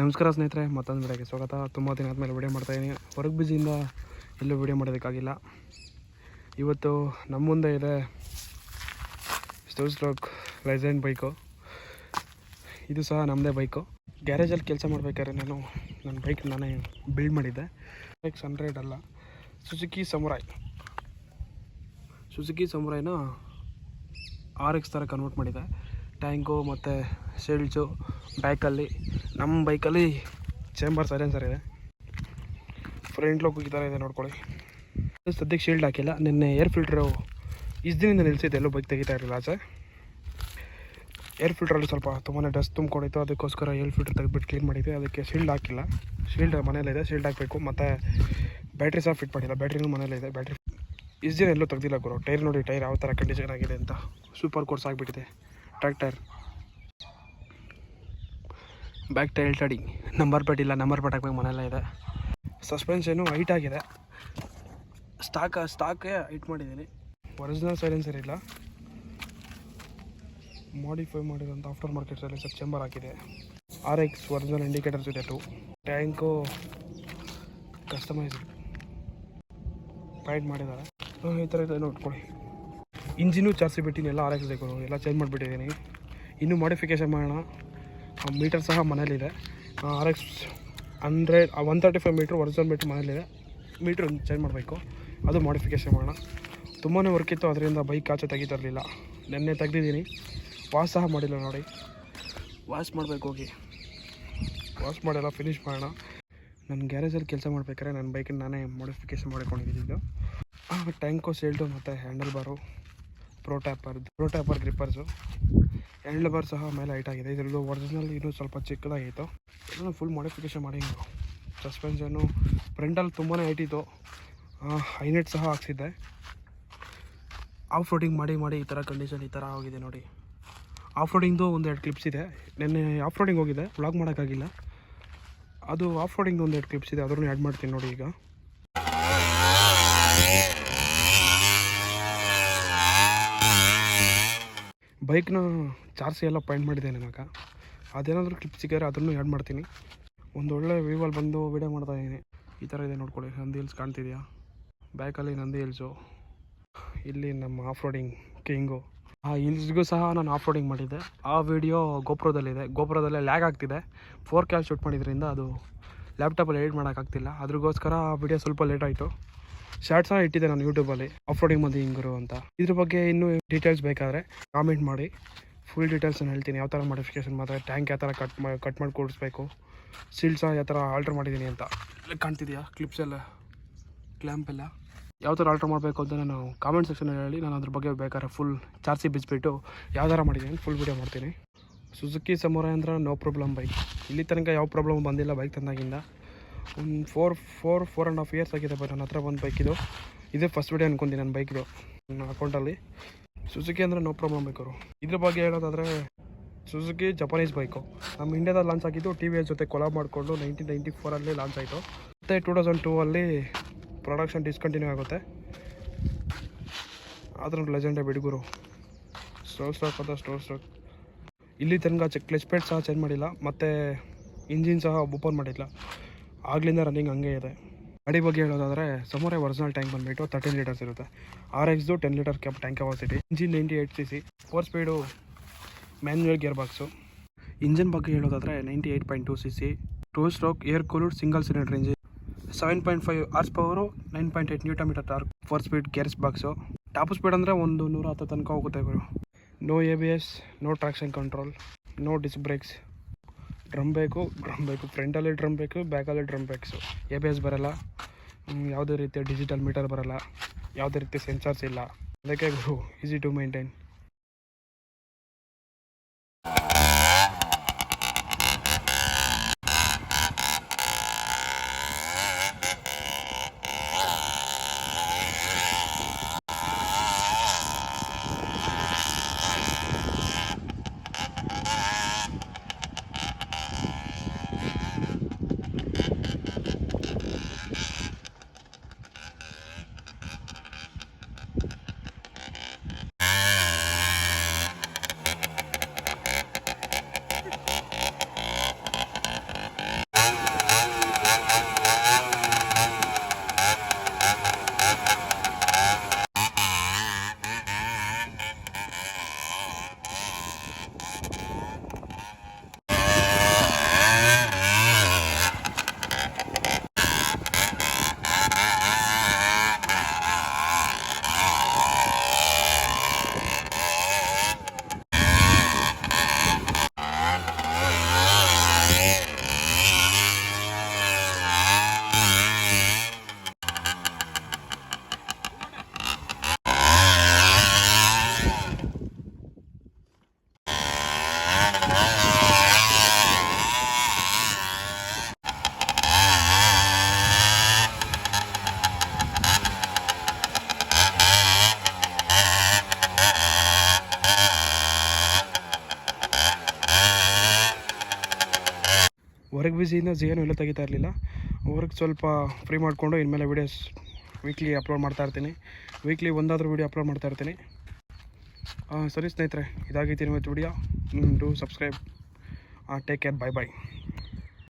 ನಮಸ್ಕಾರ ಸ್ನೇಹಿತರೆ, ಮತ್ತೊಂದು ವಿಡಿಯೋಗೆ ಸ್ವಾಗತ. ತುಂಬ ದಿನ ಆದಮೇಲೆ ವಿಡಿಯೋ ಮಾಡ್ತಾಯಿದ್ದೀನಿ ಹೊರಗೆ ಬಿಜಿಯಿಂದ ಎಲ್ಲೂ ವಿಡಿಯೋ ಮಾಡೋದಕ್ಕಾಗಿಲ್ಲ. ಇವತ್ತು ನಮ್ಮ ಮುಂದೆ ಇದೆ ಸ್ಟೋರ್ ಸ್ಟ್ರೋಕ್ ಲೈಸೆಂಟ್ ಬೈಕು ಇದು ಸಹ ನಮ್ಮದೇ ಬೈಕು ಗ್ಯಾರೇಜಲ್ಲಿ ಕೆಲಸ ಮಾಡಬೇಕಾದ್ರೆ ನಾನು ನನ್ನ ಬೈಕ್ ನಾನೇ ಬಿಲ್ಡ್ ಮಾಡಿದ್ದೆ. ಎಕ್ಸ್ ಹಂಡ್ರೆಡ್ ಅಲ್ಲ. ಸುಜುಕಿ ಸಮುರಾಯ್ ಸುಜುಕಿ ಸಮುರಾಯ್ನ ಆರ್ ಎಕ್ಸ್ ಥರ ಕನ್ವರ್ಟ್ ಮಾಡಿದೆ ಟ್ಯಾಂಕು ಮತ್ತು ಶೀಲ್ಡ್ಸು ಬ್ಯಾಕಲ್ಲಿ ನಮ್ಮ ಬೈಕಲ್ಲಿ ಚೇಂಬರ್ ಸೈಲೆನ್ಸರ್ ಇದೆ. ಫ್ರಂಟ್ ಲೋಕ್ ಈ ಥರ ಇದೆ ನೋಡ್ಕೊಳ್ಳಿ. ಸದ್ಯಕ್ಕೆ ಶೀಲ್ಡ್ ಹಾಕಿಲ್ಲ. ನಿನ್ನೆ ಏರ್ ಫಿಲ್ಟ್ರು ದಿನದಿಂದ ನಿಲ್ಸಿದ್ದೆ. ಎಲ್ಲೂ ಬೈಕ್ ತೆಗಿತಾ ಇರಲಿಲ್ಲ ಆಚೆ. ಏರ್ ಫಿಲ್ಟ್ರಲ್ಲಿ ಸ್ವಲ್ಪ ತುಂಬಾ ಡಸ್ಟ್ ತುಂಬಿಕೊಂಡಿತ್ತು. ಅದಕ್ಕೋಸ್ಕರ ಏರ್ ಫಿಲ್ಟರ್ ತೆಗೆದ್ಬಿಟ್ಟು ಕ್ಲೀನ್ ಮಾಡಿದ್ದೆ ಅದಕ್ಕೆ ಶೀಲ್ಡ್ ಹಾಕಿಲ್ಲ. ಶೀಲ್ಡ್ ಮನೇಲಿದೆ ಶೀಲ್ಡ್ ಹಾಕಬೇಕು. ಮತ್ತು ಬ್ಯಾಟ್ರಿ ಸಹ ಫಿಟ್ ಮಾಡಿಲ್ಲ. ಬ್ಯಾಟ್ರಿನೂ ಮನೇಲಿದೆ ಬ್ಯಾಟ್ರಿ ಇಷ್ಟು ದಿನ ಎಲ್ಲೂ ತೆಗ್ದಿಲ್ಲ ಗುರು. ಟೈರ್ ನೋಡಿ ಟೈರ್ ಯಾವ ಥರ ಕಂಡೀಷನ್ ಆಗಿದೆ ಅಂತ. ಸೂಪರ್ ಕೋರ್ಸ್ ಆಗಿಬಿಟ್ಟಿದೆ. Track tyre back tail tidy number plate ಇಲ್ಲ ನಂಬರ್ ಪ್ಲೇಟ್ ಹಾಕ್ಬೇಕು, ಮನೆಯಲ್ಲ ಇದೆ. ಸಸ್ಪೆನ್ಷನು ಹೈಟ್ ಆಗಿದೆ. ಸ್ಟಾಕ್ ಸ್ಟಾಕೇ ಹೈಟ್ ಮಾಡಿದ್ದೀನಿ. ಒರಿಜಿನಲ್ ಸೈಲೆನ್ಸರ್ ಇಲ್ಲ. ಮಾಡಿಫೈ ಮಾಡಿರೋಂಥ ಆಫ್ಟರ್ ಮಾರ್ಕೆಟ್ ಸೈಲೆನ್ಸರ್ ಚೆಂಬರ್ ಹಾಕಿದೆ. ಆರ್ ಎಕ್ಸ್ ಒರಿಜಿನಲ್ ಇಂಡಿಕೇಟರ್ಸ್ ಇದೆ ಟು ಟ್ಯಾಂಕು ಕಸ್ಟಮೈಸ್ ಪೈಂಟ್ ಮಾಡಿದ್ದಾರೆ. ಈ ಥರ ಇದೆ, ನೋಡ್ಕೊಳ್ಳಿ. ಇಂಜಿನು ಚಾರ್ಸಿ ಬಿಟ್ಟಿನಿ, ಎಲ್ಲ ಆರ್ ಎಕ್ಸ್ ಎಲ್ಲ ಚೇಂಜ್ ಮಾಡಿಬಿಟ್ಟಿದ್ದೀನಿ ಇನ್ನೂ ಮಾಡಿಫಿಕೇಷನ್ ಮಾಡೋಣ. ಮೀಟರ್ ಸಹ ಮನೇಲಿದೆ. R X hundred one thirty five meter original meter ಮನೇಲಿದೆ. Meter change ಮಾಡಬೇಕು. ಅದು ಮಾಡಿಫಿಕೇಷನ್ ಮಾಡೋಣ. ತುಂಬಾ ವರ್ಕ್ ಇತ್ತು, ಅದರಿಂದ ಬೈಕ್ ಆಚೆ ತೆಗಿತಿರಲಿಲ್ಲ. ನೆನ್ನೆ ತೆಗ್ದಿದ್ದೀನಿ ವಾಶ್ ಸಹ ಮಾಡಿಲ್ಲ ನೋಡಿ. ವಾಶ್ ಮಾಡಬೇಕು ಹೋಗಿ. ವಾಶ್ ಮಾಡಲ್ಲ ಫಿನಿಷ್ ಮಾಡೋಣ. ನನ್ನ ಗ್ಯಾರೇಜಲ್ಲಿ ಕೆಲಸ ಮಾಡಬೇಕಾದ್ರೆ ನನ್ನ ಬೈಕನ್ನ ನಾನೇ ಮಾಡಿಫಿಕೇಷನ್ ಮಾಡ್ಕೊಂಡಿದ್ದು ಟ್ಯಾಂಕು ಸೇಲ್ಟು ಮತ್ತು handle bar pro taper pro taper grippers handle bar ಸಹ ಮೇಲೆ ಹೈಟ್ ಆಗಿದೆ. ಇದರದ್ದು ಒರಿಜಿನಲ್ ಇನ್ನೂ ಸ್ವಲ್ಪ ಚಿಕ್ಕದಾಗಿತ್ತು ಇದನ್ನು ಫುಲ್ ಮಾಡಿಫಿಕೇಷನ್ ಮಾಡಿ ಸಸ್ಪೆನ್ಷನ್ನು ಫ್ರಂಟಲ್ಲಿ ತುಂಬಾ ಹೈಟ್ ಇತ್ತು. ಹೈನೆಟ್ ಸಹ ಹಾಕ್ಸಿದ್ದೆ. ಆಫ್ ರೋಡಿಂಗ್ ಮಾಡಿ ಮಾಡಿ ಈ ಥರ ಕಂಡೀಷನ್ ಈ ಥರ ಆಗಿದೆ ನೋಡಿ. ಆಫ್ ರೋಡಿಂಗ್ದು ಒಂದೆರಡು ಕ್ಲಿಪ್ಸ್ ಇದೆ. ನಿನ್ನೆ ಆಫ್ ರೋಡಿಂಗ್ ಹೋಗಿದೆ ವ್ಲಾಗ್ ಮಾಡೋಕ್ಕಾಗಿಲ್ಲ. ಅದು ಆಫ್ ರೋಡಿಂಗ್ದು ಒಂದೆರಡು ಕ್ಲಿಪ್ಸ್ ಇದೆ. ಅದರನ್ನು ಆ್ಯಡ್ ಮಾಡ್ತೀನಿ ನೋಡಿ ಈಗ. ಬೈಕ್ನ ಚಾರ್ಜ್ ಎಲ್ಲ ಪಾಯಿಂಟ್ ಮಾಡಿದ್ದೇನೆ ನನಗ. ಅದೇನಾದರೂ ಕ್ಲಿಪ್ ಸಿಕ್ಕಿದ್ರೆ ಅದನ್ನು ಆ್ಯಡ್ ಮಾಡ್ತೀನಿ. ಒಂದು ಒಳ್ಳೆ ವ್ಯೂವಲ್ಲಿ ಬಂದು ವೀಡಿಯೋ ಮಾಡ್ತಾ ಇದ್ದೀನಿ. ಈ ಥರ ಇದೆ ನೋಡ್ಕೊಳ್ಳಿ. ನಂದಿ ಹಿಲ್ಸ್ ಕಾಣ್ತಿದೆಯಾ? ಬ್ಯಾಕಲ್ಲಿ ನಂದಿ ಹಿಲ್ಸು ಇಲ್ಲಿ ನಮ್ಮ ಆಫ್ ರೋಡಿಂಗ್ ಕಿಂಗು ಆ ಹಿಲ್ಸ್ಗೂ ಸಹ ನಾನು ಆಫ್ ರೋಡಿಂಗ್ ಮಾಡಿದ್ದೆ. ಆ ವಿಡಿಯೋ ಗೋಪುರದಲ್ಲಿದೆ. ಗೋಪುರದಲ್ಲೇ ಲ್ಯಾಗ್ ಆಗ್ತಿದೆ. ಫೋರ್ ಕ್ಯಾಲ್ ಶೂಟ್ ಮಾಡಿದ್ರಿಂದ ಅದು ಲ್ಯಾಪ್ಟಾಪಲ್ಲಿ ಎಡಿಟ್ ಮಾಡೋಕ್ಕಾಗ್ತಿಲ್ಲ ಅದ್ರಿಗೋಸ್ಕರ ಆ ವಿಡಿಯೋ ಸ್ವಲ್ಪ ಲೇಟ್ ಆಯಿತು. ಶಾರ್ಟ್ ಸಹ ಇಟ್ಟಿದ್ದೆ ನಾನು ಯೂಟ್ಯೂಬಲ್ಲಿ ಅಪ್ಲೋಡಿಂಗ್ ಬಂದು ಹಿಂಗರು ಅಂತ. ಇದ್ರ ಬಗ್ಗೆ ಇನ್ನೂ ಡೀಟೇಲ್ಸ್ ಬೇಕಾದರೆ ಕಾಮೆಂಟ್ ಮಾಡಿ. ಫುಲ್ ಡೀಟೇಲ್ಸ್ ನಾನು ಹೇಳ್ತೀನಿ. ಯಾವ ಥರ ಮಾಡಿಫಿಕೇಶನ್ ಮಾಡಿದ್ರೆ ಟ್ಯಾಂಕ್ ಯಾವ ಥರ ಕಟ್ ಮಾಡಿ ಕಟ್ ಮಾಡಿ ಕೂಡಿಸ್ಬೇಕು ಸೀಲ್ ಸಹ ಯಾವ ಥರ ಆಲ್ಟ್ರ್ ಮಾಡಿದ್ದೀನಿ ಅಂತ. ಎಲ್ಲ ಕಾಣ್ತಿದೆಯಾ? ಕ್ಲಿಪ್ಸ್ ಎಲ್ಲ ಕ್ಲ್ಯಾಂಪ್ ಎಲ್ಲ? ಯಾವ ಥರ ಆಲ್ಟ್ರ್ ಮಾಡಬೇಕು ಅಂತ ನಾನು ಕಾಮೆಂಟ್ ಸೆಕ್ಷನಲ್ಲಿ ಹೇಳಿ. ನಾನು ಅದ್ರ ಬಗ್ಗೆ ಬೇಕಾದ್ರೆ ಫುಲ್ ಚಾರ್ಸಿ ಬಿಚ್ಚಿಬಿಟ್ಟು ಯಾವ ಥರ ಮಾಡಿದ್ದೀನಿ ಫುಲ್ ವೀಡಿಯೋ ಮಾಡ್ತೀನಿ. ಸುಜುಕಿ ಸಮೋರ ಅಂದ್ರೆ ನೋ ಪ್ರಾಬ್ಲಮ್ ಬೈಕ್ ಇಲ್ಲಿ ತನಕ ಯಾವ ಪ್ರಾಬ್ಲಮ್ ಬಂದಿಲ್ಲ ಬೈಕ್ ತಂದಾಗಿಂದ. ಒಂದು four four four and half years ಆಗಿದೆ ಬಟ್ ನನ್ನ ಹತ್ರ ಬಂದು ಬೈಕಿದು ಇದೇ. ಫಸ್ಟ್ ವಿಡಿಯೋ ಅನ್ಕೊಂತೀನಿ ನನ್ನ ಬೈಕ್ದು ನನ್ನ ಅಕೌಂಟಲ್ಲಿ ಸುಜುಕಿ ಅಂದರೆ ನೋ ಪ್ರಾಬ್ಲಮ್ ಬೈಕರು ಇದ್ರ ಬಗ್ಗೆ ಹೇಳೋದಾದರೆ ಸುಜುಕಿ ಜಪಾನೀಸ್ ಬೈಕು ನಮ್ಮ ಇಂಡಿಯಾದಲ್ಲಿ ಲಾಂಚ್ ಆಗಿದ್ದು ಟಿ ವಿ ಎಸ್ ಜೊತೆ ಕೊಲಾಬ್ ಮಾಡಿಕೊಂಡು ನೈನ್ಟೀನ್ ನೈಂಟಿ ಫೋರಲ್ಲಿ ಲಾಂಚ್ ಆಯಿತು. ಮತ್ತು ಟೂ ತೌಸಂಡ್ ಟೂ ಅಲ್ಲಿ ಪ್ರೊಡಕ್ಷನ್ ಡಿಸ್ಕಂಟಿನ್ಯೂ ಆಗುತ್ತೆ. ಆದ್ರೂ ಲೆಜೆಂಡೇ ಬಿಡುಗುರು. ಸ್ಟೋರ್ ಸ್ಟಾಕ್ ಅಂತ ಸ್ಟೋರ್ ಸ್ಟಾಕ್ ಇಲ್ಲಿ ತನಕ ಚೆಕ್ ಕ್ಲಚ್ ಪೇಟ್ ಸಹ ಚೇಂಜ್ ಮಾಡಿಲ್ಲ. ಮತ್ತು ಇಂಜಿನ್ ಸಹ ಓಪನ್ ಮಾಡಿಲ್ಲ. ಆಗ್ಲಿಂದ ರನ್ನಿಂಗ್ ಹಂಗೆ ಇದೆ. ಗಾಡಿ ಬಗ್ಗೆ ಹೇಳೋದಾದರೆ, ಸಮೋರೆ ಒರಿಜಿನಲ್ ಟ್ಯಾಂಕ್ ಬಂದುಬಿಟ್ಟು ತರ್ಟೀನ್ ಲೀಟರ್ಸ್ ಇರುತ್ತೆ. R ಎಕ್ಸ್ದು ten litre cap tank capacity engine ninety eight C C four speed manual gear box engine ಬಗ್ಗೆ ಹೇಳೋದಾದರೆ ninety eight point two C C two stroke air cooled single cylinder engine seven point five hours power nine point eight newton metre torque four speed gears box top speed ಅಂದರೆ ಒಂದು ನೂರ ಹತ್ತು ತನಕ ಹೋಗುತ್ತೆ ಗುರು. ನೋ A B S no traction control no disc brakes drum brake drum brake. ಫ್ರಂಟಲ್ಲಿ drum ಬೇಕು ಬ್ಯಾಕಲ್ಲಿ drum brakes A B S ಬರೋಲ್ಲ. ಯಾವುದೇ ರೀತಿಯ ಡಿಜಿಟಲ್ ಮೀಟರ್ ಬರೋಲ್ಲ. ಯಾವುದೇ ರೀತಿ ಸೆನ್ಸಾರ್ಸ್ ಇಲ್ಲ. ಅದಕ್ಕೆ ಗುರು ಈಸಿ ಟು ಮೈಂಟೈನ್ ವರ್ಕ್ ಬ್ಯುಸಿಯಿಂದ ಜೇನು ಎಲ್ಲ ತೆಗಿತಾ ಇರಲಿಲ್ಲ. ವರ್ಕ್ ಸ್ವಲ್ಪ ಫ್ರೀ ಮಾಡಿಕೊಂಡು ಇನ್ಮೇಲೆ ವೀಡಿಯೋಸ್ ವೀಕ್ಲಿ ಅಪ್ಲೋಡ್ ಮಾಡ್ತಾ ಇರ್ತೀನಿ. ವೀಕ್ಲಿ ಒಂದಾದರೂ ವೀಡಿಯೋ ಅಪ್ಲೋಡ್ ಮಾಡ್ತಾ ಇರ್ತೀನಿ. ಸರಿ ಸ್ನೇಹಿತರೆ, ಇದಾಗಿತ್ತು ಇವತ್ತು video do subscribe take care bye bye